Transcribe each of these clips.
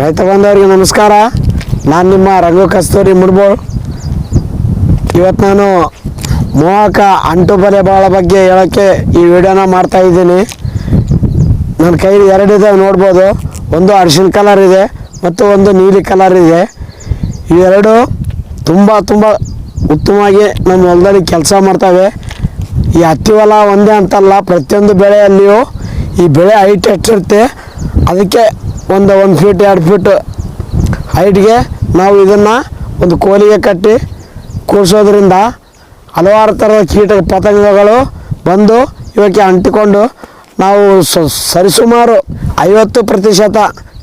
ರೈತ ಬಂದವರಿಗೆ ನಮಸ್ಕಾರ. ನಾನು ನಿಮ್ಮ ರಂಗು ಕಸ್ತೂರಿ ಮುಡ್ಬೋಳ್. ಇವತ್ತು ನಾನು ಮೋಹಕ ಅಂಟು ಬಲೆ ಬಾಳ ಬಗ್ಗೆ ಹೇಳೋಕ್ಕೆ ಈ ವಿಡಿಯೋನ ಮಾಡ್ತಾ ಇದ್ದೀನಿ. ನನ್ನ ಕೈಲಿ ಎರಡಿದೆ ನೋಡ್ಬೋದು. ಒಂದು ಅರಿಶಿನ ಕಲರ್ ಇದೆ, ಮತ್ತು ಒಂದು ನೀಲಿ ಕಲರ್ ಇದೆ. ಇವೆರಡು ತುಂಬ ತುಂಬ ಉತ್ತಮವಾಗಿ ನಮ್ಮ ಹೊಲದಲ್ಲಿ ಕೆಲಸ ಮಾಡ್ತವೆ. ಈ ಹತ್ತಿ ಹೊಲ ಒಂದೇ ಅಂತಲ್ಲ, ಪ್ರತಿಯೊಂದು ಬೆಳೆಯಲ್ಲಿಯೂ ಈ ಬೆಳೆ ಹೈಟ್ ಹೆಚ್ಚಿರುತ್ತೆ ಅದಕ್ಕೆ ಒಂದು ಒಂದು ಫೀಟ್ ಎರಡು ಫೀಟ್ ಹೈಟ್ಗೆ ನಾವು ಇದನ್ನು ಒಂದು ಕೋಲಿಗೆ ಕಟ್ಟಿ ಕೂರಿಸೋದ್ರಿಂದ ಹಲವಾರು ಥರದ ಕೀಟ ಪತಂಗಗಳು ಬಂದು ಇವಕ್ಕೆ ಅಂಟಿಕೊಂಡು ನಾವು ಸರಿಸುಮಾರು ಐವತ್ತು ಪ್ರತಿಶತ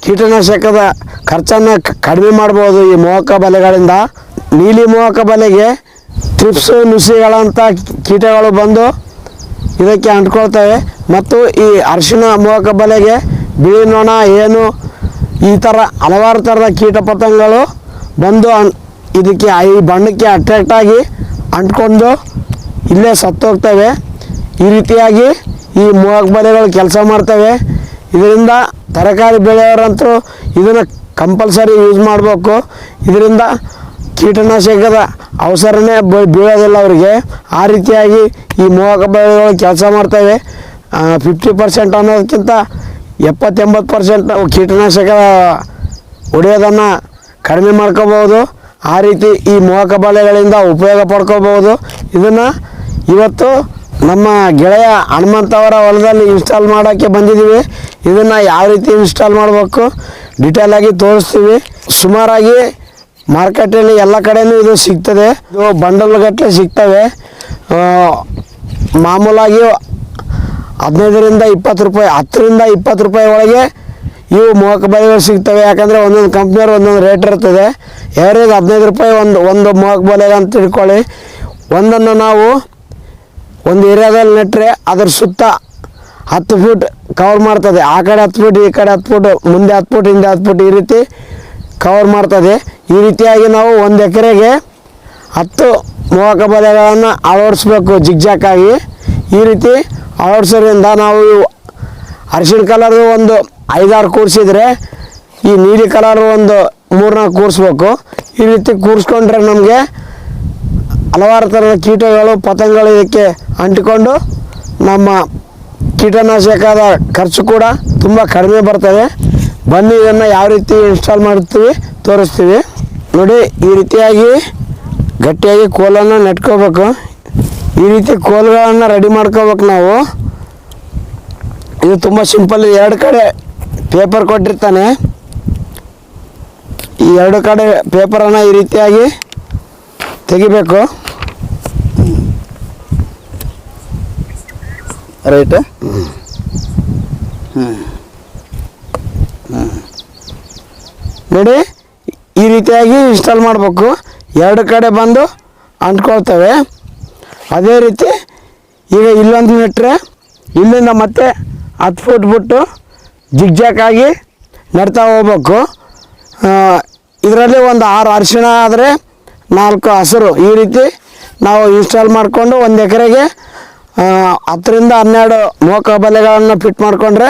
ಕೀಟನಾಶಕದ ಖರ್ಚನ್ನು ಕಡಿಮೆ ಮಾಡ್ಬೋದು ಈ ಮೋಹಕ ಬಲೆಗಳಿಂದ. ನೀಲಿ ಮೋಹಕ ಬಲೆಗೆ ತ್ರಿಪ್ಸು ನುಸಿಗಳಂಥ ಕೀಟಗಳು ಬಂದು ಇದಕ್ಕೆ ಅಂಟ್ಕೊಳ್ತವೆ. ಮತ್ತು ಈ ಅರಿಶಿಣ ಮೋಹಕ ಬಲೆಗೆ ಬಿಳಿ ಏನು ಈ ಥರ ಹಲವಾರು ಥರದ ಕೀಟ ಪತಂಗಗಳು ಬಂದು ಅನ್ ಇದಕ್ಕೆ ಈ ಬಣ್ಣಕ್ಕೆ ಅಟ್ರಾಕ್ಟ್ ಆಗಿ ಅಂಟ್ಕೊಂಡು ಇಲ್ಲೇ ಸತ್ತೋಗ್ತವೆ. ಈ ರೀತಿಯಾಗಿ ಈ ಮೂವಕ್ಬಲೆಗಳು ಬಲೆಗಳು ಕೆಲಸ ಮಾಡ್ತವೆ. ಇದರಿಂದ ತರಕಾರಿ ಬೆಳೆಯವರಂತೂ ಇದನ್ನು ಕಂಪಲ್ಸರಿ ಯೂಸ್ ಮಾಡಬೇಕು. ಇದರಿಂದ ಕೀಟನಾಶಕದ ಅವಸರನೇ ಬೀಳೋದಿಲ್ಲ ಅವರಿಗೆ. ಆ ರೀತಿಯಾಗಿ ಈ ಮೂವಕ ಬೆಳೆಗಳು ಕೆಲಸ ಮಾಡ್ತವೆ. ಫಿಫ್ಟಿ ಪರ್ಸೆಂಟ್ ಅನ್ನೋದಕ್ಕಿಂತ ಎಪ್ಪತ್ತೆಂಬತ್ತು ಪರ್ಸೆಂಟ್ ಕೀಟನಾಶಕ ಹೊಡೆಯೋದನ್ನು ಕಡಿಮೆ ಮಾಡ್ಕೋಬೋದು. ಆ ರೀತಿ ಈ ಮೋಹಕ ಬಲೆಗಳಿಂದ ಉಪಯೋಗ ಪಡ್ಕೋಬೋದು. ಇದನ್ನು ಇವತ್ತು ನಮ್ಮ ಗೆಳೆಯ ಹನುಮಂತವರ ಹೊಲದಲ್ಲಿ ಇನ್ಸ್ಟಾಲ್ ಮಾಡೋಕ್ಕೆ ಬಂದಿದ್ದೀವಿ. ಇದನ್ನು ಯಾವ ರೀತಿ ಇನ್ಸ್ಟಾಲ್ ಮಾಡಬೇಕು ಡಿಟೇಲಾಗಿ ತೋರಿಸ್ತೀವಿ. ಸುಮಾರಾಗಿ ಮಾರ್ಕೆಟಲ್ಲಿ ಎಲ್ಲ ಕಡೆಯೂ ಇದು ಸಿಗ್ತದೆ. ಇದು ಬಂಡಲ್ಗಟ್ಟಲೆ ಸಿಗ್ತವೆ. ಮಾಮೂಲಾಗಿ ಹದಿನೈದರಿಂದ ಇಪ್ಪತ್ತು ರೂಪಾಯಿ, ಹತ್ತರಿಂದ ಇಪ್ಪತ್ತು ರೂಪಾಯಿ ಒಳಗೆ ಇವು ಮೋಹಕ ಬಲೆಗಳು ಸಿಗ್ತವೆ. ಯಾಕಂದರೆ ಒಂದೊಂದು ಕಂಪ್ನಿಯವ್ರು ಒಂದೊಂದು ರೇಟ್ ಇರ್ತದೆ. ಎವರೇಜ್ ಹದಿನೈದು ರೂಪಾಯಿ ಒಂದು ಒಂದು ಮೋಹಕ ಬಲೆಗೆ ಅಂತ ತಿಳ್ಕೊಳ್ಳಿ. ಒಂದನ್ನು ನಾವು ಒಂದು ಏರಿಯಾದಲ್ಲಿ ನೆಟ್ಟರೆ ಅದ್ರ ಸುತ್ತ ಹತ್ತು ಫೀಟ್ ಕವರ್ ಮಾಡ್ತದೆ. ಆ ಕಡೆ ಹತ್ತು ಫೀಟ್, ಈ ಕಡೆ ಹತ್ತು ಫೀಟ್, ಮುಂದೆ ಹತ್ತು ಫೀಟ್, ಹಿಂದೆ ಹತ್ತು ಫೀಟ್ ಈ ರೀತಿ ಕವರ್ ಮಾಡ್ತದೆ. ಈ ರೀತಿಯಾಗಿ ನಾವು ಒಂದು ಎಕರೆಗೆ ಹತ್ತು ಮೋಹಕ ಬಲೆಗಳನ್ನು ಅಳವಡಿಸ್ಬೇಕು ಜಿಗ್ಜಾಕಾಗಿ ಈ ರೀತಿ ಅಳವಡಿಸೋದ್ರಿಂದ ನಾವು ಅರಿಶಿಣ ಕಲರ್ದು ಒಂದು ಐದಾರು ಕೂರಿಸಿದ್ರೆ ಈ ನೀಲಿ ಕಲರ್ ಒಂದು ಮೂರ್ನಾಲ್ಕು ಕೂರಿಸ್ಬೇಕು. ಈ ರೀತಿ ಕೂರಿಸ್ಕೊಂಡ್ರೆ ನಮಗೆ ಹಲವಾರು ಥರದ ಕೀಟಗಳು, ಪತಂಗಗಳು ಇದಕ್ಕೆ ಅಂಟಿಕೊಂಡು ನಮ್ಮ ಕೀಟನಾಶಕದ ಖರ್ಚು ಕೂಡ ತುಂಬ ಕಡಿಮೆ ಬರ್ತದೆ. ಬನ್ನಿ, ಇದನ್ನು ಯಾವ ರೀತಿ ಇನ್ಸ್ಟಾಲ್ ಮಾಡ್ತೀವಿ ತೋರಿಸ್ತೀವಿ. ನೋಡಿ, ಈ ರೀತಿಯಾಗಿ ಗಟ್ಟಿಯಾಗಿ ಕೋಲನ್ನು ನೆಟ್ಕೋಬೇಕು. ಈ ರೀತಿ ಕೋಲ್ಗಳನ್ನು ರೆಡಿ ಮಾಡ್ಕೋಬೇಕು ನಾವು. ಇದು ತುಂಬ ಸಿಂಪಲ್ ಎರಡು ಕಡೆ ಪೇಪರ್ ಕೊಟ್ಟಿರ್ತಾನೆ. ಈ ಎರಡು ಕಡೆ ಪೇಪರನ್ನು ಈ ರೀತಿಯಾಗಿ ತೆಗಿಬೇಕು. ರೈಟ್ ನೋಡಿ, ಈ ರೀತಿಯಾಗಿ ಇನ್ಸ್ಟಾಲ್ ಮಾಡಬೇಕು. ಎರಡು ಕಡೆ ಬಂದು ಅಂಟ್ಕೊಳ್ತವೆ. ಅದೇ ರೀತಿ ಈಗ ಇಲ್ಲೊಂದು ನೆಟ್ಟರೆ ಇಲ್ಲಿಂದ ಮತ್ತೆ ಹತ್ತು ಫುಟ್ ಬಿಟ್ಟು ಜಿಗ್ಜಾಕಾಗಿ ನೆಡ್ತಾ ಹೋಗ್ಬೇಕು. ಇದರಲ್ಲಿ ಒಂದು ಆರು ಅರಿಶಿಣ ಆದರೆ ನಾಲ್ಕು ಹಸಿರು. ಈ ರೀತಿ ನಾವು ಇನ್ಸ್ಟಾಲ್ ಮಾಡಿಕೊಂಡು ಒಂದು ಎಕರೆಗೆ ಹತ್ತರಿಂದ ಹನ್ನೆರಡು ಮೋಕ ಬಲೆಗಳನ್ನು ಫಿಟ್ ಮಾಡಿಕೊಂಡ್ರೆ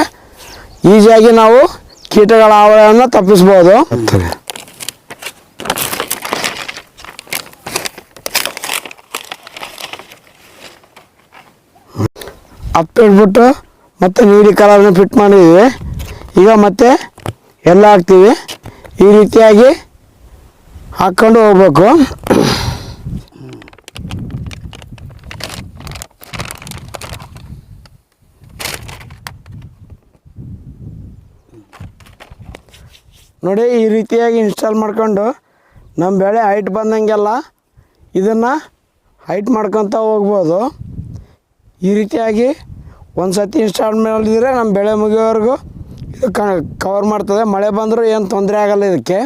ಈಸಿಯಾಗಿ ನಾವು ಕೀಟಗಳ ಹಾವಳಿಯನ್ನು ತಪ್ಪಿಸ್ಬೋದು. ಮತ್ತು ಮತ್ತೆ ನೀಲಿ ಕಲರ್ನ ಫಿಟ್ ಮಾಡಿದ್ದೀವಿ ಈಗ ಮತ್ತೆ ಎಲ್ಲ ಹಾಕ್ತೀವಿ. ಈ ರೀತಿಯಾಗಿ ಹಾಕ್ಕೊಂಡು ಹೋಗ್ಬೇಕು. ನೋಡಿ, ಈ ರೀತಿಯಾಗಿ ಇನ್ಸ್ಟಾಲ್ ಮಾಡ್ಕೊಂಡು ನಮ್ಮ ಬೆಳೆ ಹೈಟ್ ಬಂದಂಗೆಲ್ಲ ಇದನ್ನು ಹೈಟ್ ಮಾಡ್ಕೊತ ಹೋಗ್ಬೋದು. ಈ ರೀತಿಯಾಗಿ ಒಂದು ಸತಿ ಇನ್ಸ್ಟಾಲ್ ಮಾಡಿದರೆ ನಮ್ಮ ಬೆಳೆ ಮುಗಿಯೋವರೆಗೂ ಇದು ಕವರ್ ಮಾಡ್ತದೆ. ಮಳೆ ಬಂದರೂ ಏನು ತೊಂದರೆ ಆಗಲ್ಲ ಇದಕ್ಕೆ.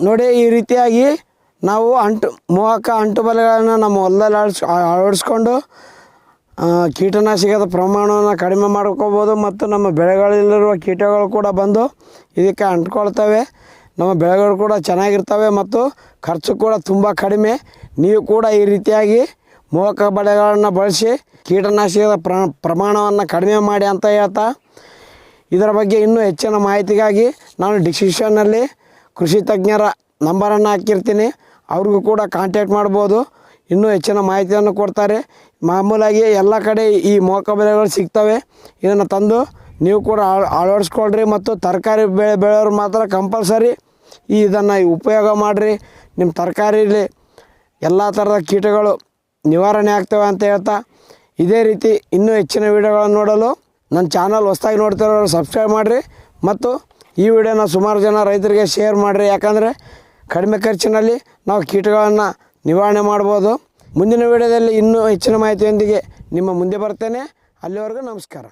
ನೋಡಿ, ಈ ರೀತಿಯಾಗಿ ನಾವು ಅಂಟು, ಮೋಹಕ ಅಂಟು ಬಲೆಗಳನ್ನು ನಮ್ಮ ಹೊಲದಲ್ಲಿ ಅಳಿಸ್ ಅಳವಡಿಸ್ಕೊಂಡು ಕೀಟನಾಶಕದ ಪ್ರಮಾಣವನ್ನು ಕಡಿಮೆ ಮಾಡ್ಕೋಬೋದು ಮತ್ತು ನಮ್ಮ ಬೆಳೆಗಳಲ್ಲಿರುವ ಕೀಟಗಳು ಕೂಡ ಬಂದು ಇದಕ್ಕೆ ಅಂಟ್ಕೊಳ್ತವೆ. ನಮ್ಮ ಬೆಳೆಗಳು ಕೂಡ ಚೆನ್ನಾಗಿರ್ತವೆ ಮತ್ತು ಖರ್ಚು ಕೂಡ ತುಂಬ ಕಡಿಮೆ. ನೀವು ಕೂಡ ಈ ರೀತಿಯಾಗಿ ಮೋಹಕ ಬಳೆಗಳನ್ನು ಬಳಸಿ ಕೀಟನಾಶಕದ ಪ್ರ, ಪ್ರಮಾಣವನ್ನು ಕಡಿಮೆ ಮಾಡಿ ಅಂತ ಹೇಳ್ತಾ ಇದರ ಬಗ್ಗೆ ಇನ್ನೂ ಹೆಚ್ಚಿನ ಮಾಹಿತಿಗಾಗಿ ನಾನು ಡಿಸ್ಕ್ರಿಪ್ಷನ್ನಲ್ಲಿ ಕೃಷಿ ತಜ್ಞರ ನಂಬರನ್ನು ಹಾಕಿರ್ತೀನಿ. ಅವ್ರಿಗೂ ಕೂಡ ಕಾಂಟ್ಯಾಕ್ಟ್ ಮಾಡ್ಬೋದು. ಇನ್ನೂ ಹೆಚ್ಚಿನ ಮಾಹಿತಿಯನ್ನು ಕೊಡ್ತಾರೆ. ಮಾಮೂಲಾಗಿ ಎಲ್ಲ ಕಡೆ ಈ ಮೋಕ ಬೆಳೆಗಳು ಸಿಗ್ತವೆ. ಇದನ್ನು ತಂದು ನೀವು ಕೂಡ ಅಳ- ಅಳವಡಿಸ್ಕೊಳ್ರಿ ಮತ್ತು ತರಕಾರಿ ಬೆಳೆ ಬೆಳೆಯೋರು ಮಾತ್ರ ಕಂಪಲ್ಸರಿ ಈ ಇದನ್ನು ಉಪಯೋಗ ಮಾಡಿರಿ. ನಿಮ್ಮ ತರಕಾರಿಲಿ ಎಲ್ಲ ಥರದ ಕೀಟಗಳು ನಿವಾರಣೆ ಆಗ್ತವೆ ಅಂತ ಹೇಳ್ತಾ ಇದೇ ರೀತಿ ಇನ್ನೂ ಹೆಚ್ಚಿನ ವೀಡಿಯೋಗಳನ್ನು ನೋಡಲು ನನ್ನ ಚಾನಲ್ ಹೊಸ್ದಾಗಿ ನೋಡ್ತಿರೋರು ಸಬ್ಸ್ಕ್ರೈಬ್ ಮಾಡಿರಿ ಮತ್ತು ಈ ವಿಡಿಯೋನ ಸುಮಾರು ಜನ ರೈತರಿಗೆ ಶೇರ್ ಮಾಡಿರಿ. ಯಾಕಂದರೆ ಕಡಿಮೆ ಖರ್ಚಿನಲ್ಲಿ ನಾವು ಕೀಟಗಳನ್ನು ನಿವಾರಣೆ ಮಾಡ್ಬೋದು. ಮುಂದಿನ ವಿಡಿಯೋದಲ್ಲಿ ಇನ್ನೂ ಹೆಚ್ಚಿನ ಮಾಹಿತಿಯೊಂದಿಗೆ ನಿಮ್ಮ ಮುಂದೆ ಬರ್ತೇನೆ. ಅಲ್ಲಿವರೆಗೂ ನಮಸ್ಕಾರ.